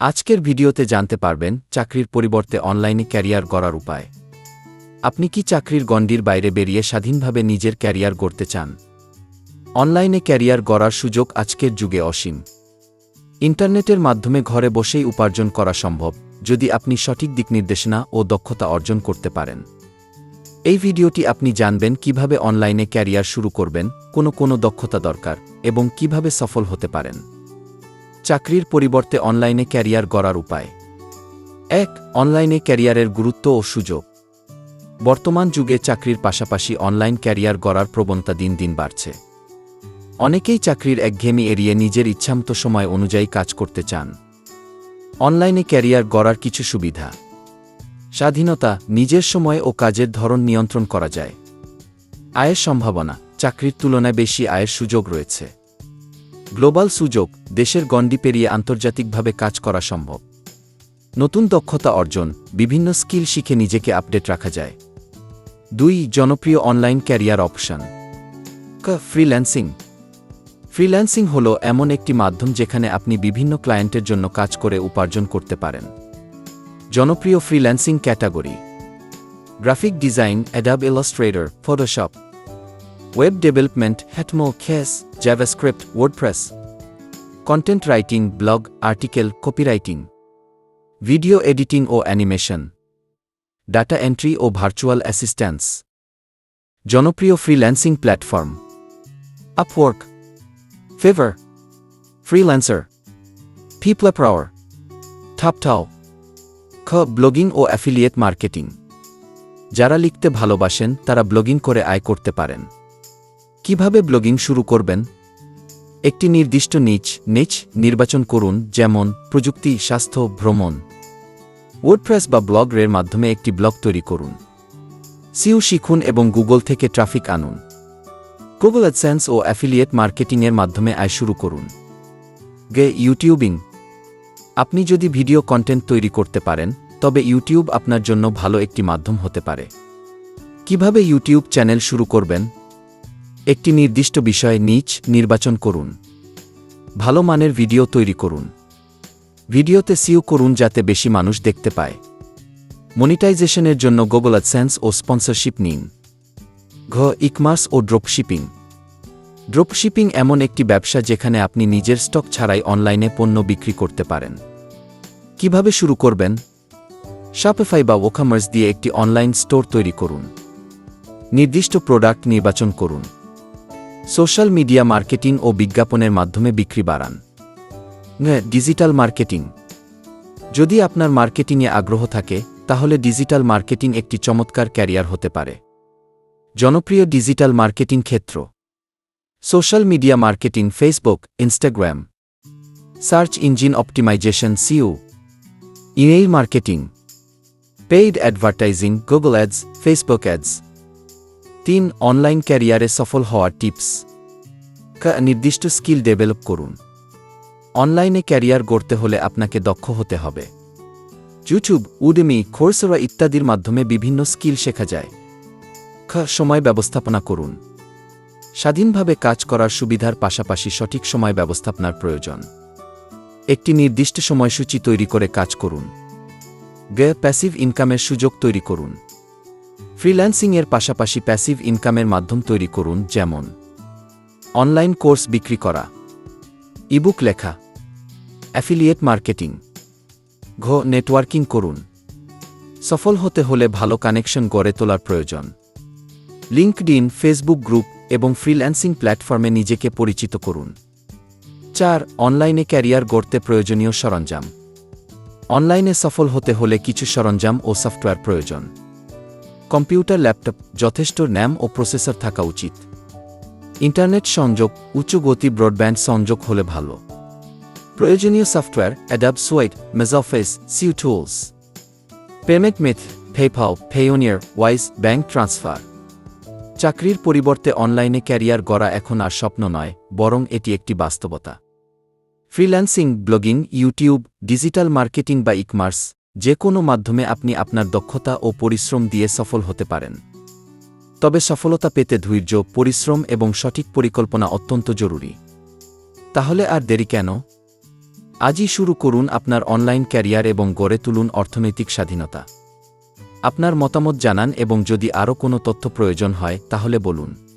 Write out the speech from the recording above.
আজকের ভিডিওতে জানতে পারবেন চাকরির পরিবর্তে অনলাইনে ক্যারিয়ার গড়ার উপায়। আপনি কি চাকরির গণ্ডির বাইরে বেরিয়ে স্বাধীনভাবে নিজের ক্যারিয়ার গড়তে চান? অনলাইনে ক্যারিয়ার গড়ার সুযোগ আজকের যুগে অসীম। ইন্টারনেটের মাধ্যমে ঘরে বসেই উপার্জন করা সম্ভব, যদি আপনি সঠিক দিক নির্দেশনা ও দক্ষতা অর্জন করতে পারেন। এই ভিডিওটি আপনি জানবেন কীভাবে অনলাইনে ক্যারিয়ার শুরু করবেন, কোনো কোনো দক্ষতা দরকার, এবং কীভাবে সফল হতে পারেন। চাকরির পরিবর্তে অনলাইনে ক্যারিয়ার গড়ার উপায়। এক, অনলাইনে ক্যারিয়ারের গুরুত্ব ও সুযোগ। বর্তমান যুগে চাকরির পাশাপাশি অনলাইন ক্যারিয়ার গড়ার প্রবণতা দিন দিন বাড়ছে। অনেকেই চাকরির একঘেয়েমি এড়িয়ে নিজের ইচ্ছামতো সময় অনুযায়ী কাজ করতে চান। অনলাইনে ক্যারিয়ার গড়ার কিছু সুবিধা। স্বাধীনতা, নিজের সময় ও কাজের ধরন নিয়ন্ত্রণ করা যায়। আয়ের সম্ভাবনা, চাকরির তুলনায় বেশি আয়ের সুযোগ রয়েছে। গ্লোবাল সুযোগ, দেশের গণ্ডি পেরিয়ে আন্তর্জাতিকভাবে কাজ করা সম্ভব। নতুন দক্ষতা অর্জন, বিভিন্ন স্কিল শিখে নিজেকে আপডেট রাখা যায়। দুই, জনপ্রিয় online career option. Freelancing. Freelancing হল এমন একটি মাধ্যম যেখানে আপনি বিভিন্ন ক্লায়েন্টের জন্য কাজ করে উপার্জন করতে পারেন। জনপ্রিয় freelancing category. Graphic design Adobe Illustrator Photoshop web development হ্যাটমো খেস JavaScript WordPress content writing blog article copywriting video editing ও অ্যানিমেশন ডাটা এন্ট্রি ও ভার্চুয়াল অ্যাসিস্ট্যান্স জনপ্রিয় freelancing platform Upwork Fiverr freelancer PeoplePerHour থাপটাও খ ব্লগিং ও অ্যাফিলিয়েট মার্কেটিং যারা লিখতে ভালোবাসেন তারা blogging করে আয় করতে পারেন কীভাবে ব্লগিং শুরু করবেন? একটি নির্দিষ্ট নিচ নিচ নির্বাচন করুন, যেমন প্রযুক্তি, স্বাস্থ্য, ভ্রমণ। ওয়ার্ডপ্রেস বা ব্লগের মাধ্যমে একটি ব্লগ তৈরি করুন। সিউ শিখুন এবং গুগল থেকে ট্রাফিক আনুন। গুগল অ্যাডসেন্স ও অ্যাফিলিয়েট মার্কেটিংয়ের মাধ্যমে আয় শুরু করুন। গে, ইউটিউবিং। আপনি যদি ভিডিও কন্টেন্ট তৈরি করতে পারেন, তবে ইউটিউব আপনার জন্য ভালো একটি মাধ্যম হতে পারে। কীভাবে ইউটিউব চ্যানেল শুরু করবেন? একটি নির্দিষ্ট বিষয়ে নিচ নির্বাচন করুন। ভালো মানের ভিডিও তৈরি করুন। ভিডিওতে সিউ করুন যাতে বেশি মানুষ দেখতে পায়। মনিটাইজেশনের জন্য গুগল অ্যাডসেন্স ও স্পন্সরশিপ নিন। ঘ ইকমার্স ও ড্রপশিপিং ড্রপশিপিং এমন একটি ব্যবসা যেখানে আপনি নিজের স্টক ছাড়াই অনলাইনে পণ্য বিক্রি করতে পারেন। কীভাবে শুরু করবেন? শপিফাই বা ওকামার্স দিয়ে একটি অনলাইন স্টোর তৈরি করুন। নির্দিষ্ট প্রোডাক্ট নির্বাচন করুন। সোশ্যাল মিডিয়া মার্কেটিং ও বিজ্ঞাপনের মাধ্যমে বিক্রি বাড়ান। Digital marketing. যদি আপনার মার্কেটিংয়ে আগ্রহ থাকে, তাহলে ডিজিটাল মার্কেটিং একটি চমৎকার ক্যারিয়ার হতে পারে। জনপ্রিয় ডিজিটাল মার্কেটিং ক্ষেত্র। Social media marketing Facebook, Instagram. Search engine optimisation SEO email marketing. Paid advertising, Google ads, Facebook ads. তিন অনলাইন ক্যারিয়ারে সফল হওয়ার টিপস নির্দিষ্ট স্কিল ডেভেলপ করুন। অনলাইনে ক্যারিয়ার গড়তে হলে আপনাকে দক্ষ হতে হবে। ইউটিউব উডেমি খোরসরা ইত্যাদির মাধ্যমে বিভিন্ন স্কিল শেখা যায়। খ সময় ব্যবস্থাপনা করুন। স্বাধীনভাবে কাজ করার সুবিধার পাশাপাশি সঠিক সময় ব্যবস্থাপনার প্রয়োজন। একটি নির্দিষ্ট সময়সূচি তৈরি করে কাজ করুন। গে প্যাসিভ ইনকামের সুযোগ তৈরি করুন। ফ্রিল্যান্সিংয়ের পাশাপাশি প্যাসিভ ইনকামের মাধ্যম তৈরি করুন, যেমন অনলাইন কোর্স বিক্রি করা, ইবুক লেখা, অ্যাফিলিয়েট মার্কেটিং, ঘ নেটওয়ার্কিং করুন। সফল হতে হলে ভালো কানেকশন গড়ে তোলার প্রয়োজন। লিঙ্কডিন ফেসবুক গ্রুপ এবং ফ্রিল্যান্সিং প্ল্যাটফর্মে নিজেকে পরিচিত করুন। চার, অনলাইনে ক্যারিয়ার গড়তে প্রয়োজনীয় সরঞ্জাম। অনলাইনে সফল হতে হলে কিছু সরঞ্জাম ও সফটওয়্যার প্রয়োজন। কম্পিউটার ল্যাপটপ যথেষ্ট ন্যাম ও প্রসেসর থাকা উচিত। ইন্টারনেট সংযোগ, উচ্চ গতি ব্রডব্যান্ড সংযোগ হলে ভালো। প্রয়োজনীয় সফটওয়্যার অ্যাডাব মেজফেস সিউ টুলস পেমেন্ট মেথ ফেফাও পেয়োনিয়ার ওয়াইজ ব্যাংক ট্রান্সফার চাকরির পরিবর্তে অনলাইনে ক্যারিয়ার গড়া এখন আর স্বপ্ন নয়, বরং এটি একটি বাস্তবতা। Freelancing blogging YouTube digital marketing বা ইকমার্স যে কোনো মাধ্যমে আপনি আপনার দক্ষতা ও পরিশ্রম দিয়ে সফল হতে পারেন। তবে সফলতা পেতে ধৈর্য, পরিশ্রম এবং সঠিক পরিকল্পনা অত্যন্ত জরুরি। তাহলে আর দেরি কেন? আজই শুরু করুন আপনার অনলাইন ক্যারিয়ার এবং গড়ে তুলুন অর্থনৈতিক স্বাধীনতা। আপনার মতামত জানান এবং যদি আরও কোনো তথ্য প্রয়োজন হয়, তাহলে বলুন।